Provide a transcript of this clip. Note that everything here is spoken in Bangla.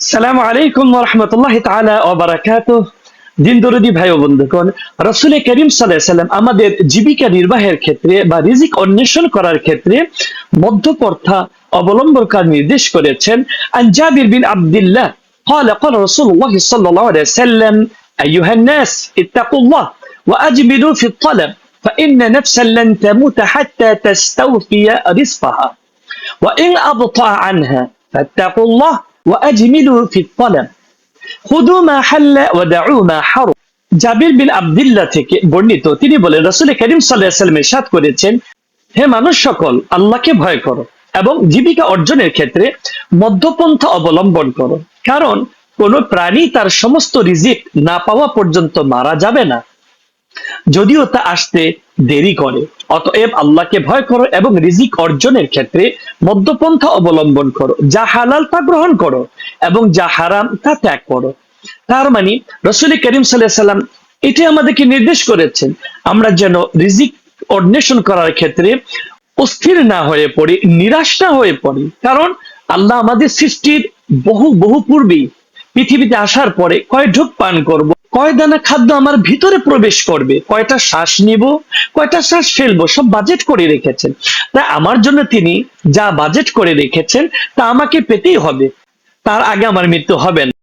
সালাম আলাইকুম রহমতুল্লাহ তাআলা ওয়া বারাকাতুহ দিন দরদি ভাই ও বন্ধুগণ রাসূল করিম সাল্লাল্লাহু আলাইহি সাল্লাম আমাদের জীবিকা নির্বাহের ক্ষেত্রে বা রিজিক অন্বেষণ করার ক্ষেত্রে মধ্যপন্থা অবলম্বন করার নির্দেশ করেছেন আন জাবির বিন আব্দুল্লাহ قال قال رسول الله صلى الله عليه وسلم أيها الناس اتقوا الله وأجملوا في الطلب فإن نفسا لن تموت حتى تستوفي رزقها وإن أبطأ عنها فاتقوا الله জাবির বিন থেকে বর্ণিত, তিনি বলেন করিম ইরশাদ করেছেন, হে মানুষ সকল, আল্লাহকে ভয় করো এবং জীবিকা অর্জনের ক্ষেত্রে মধ্যপন্থা অবলম্বন করো। কারণ কোন প্রাণী তার সমস্ত রিজিক না পাওয়া পর্যন্ত মারা যাবে না। যদিও তা আসতে দেরি করে, অতএব আল্লাহকে ভয় করো এবং রিজিক অর্জনের ক্ষেত্রে মধ্যপন্থা অবলম্বন করো, যা হালাল তা গ্রহণ করো এবং যা হারাম তা ত্যাগ করো। তার মানে রসুল করিম সাল্লাম এটি আমাদেরকে নির্দেশ করেছেন, আমরা যেন রিজিক অন্বেষণ করার ক্ষেত্রে অস্থির না হয়ে পড়ি, নিরাশ না হয়ে পড়ি। কারণ, আল্লাহ আমাদের সৃষ্টির বহু বহু পূর্বেই পৃথিবীতে আসার পরে কয় ঢুক পান করব কয় দানা খাদ্য আমার ভিতরে প্রবেশ করবে। কয়টা শ্বাস নিব, কয়টা শ্বাস ফেলব, সব বাজেট করে রেখেছেন। তাই আমার জন্য তিনি যা বাজেট করে রেখেছেন, তা আমাকে পেতেই হবে। তার আগে আমার মৃত্যু হবে না।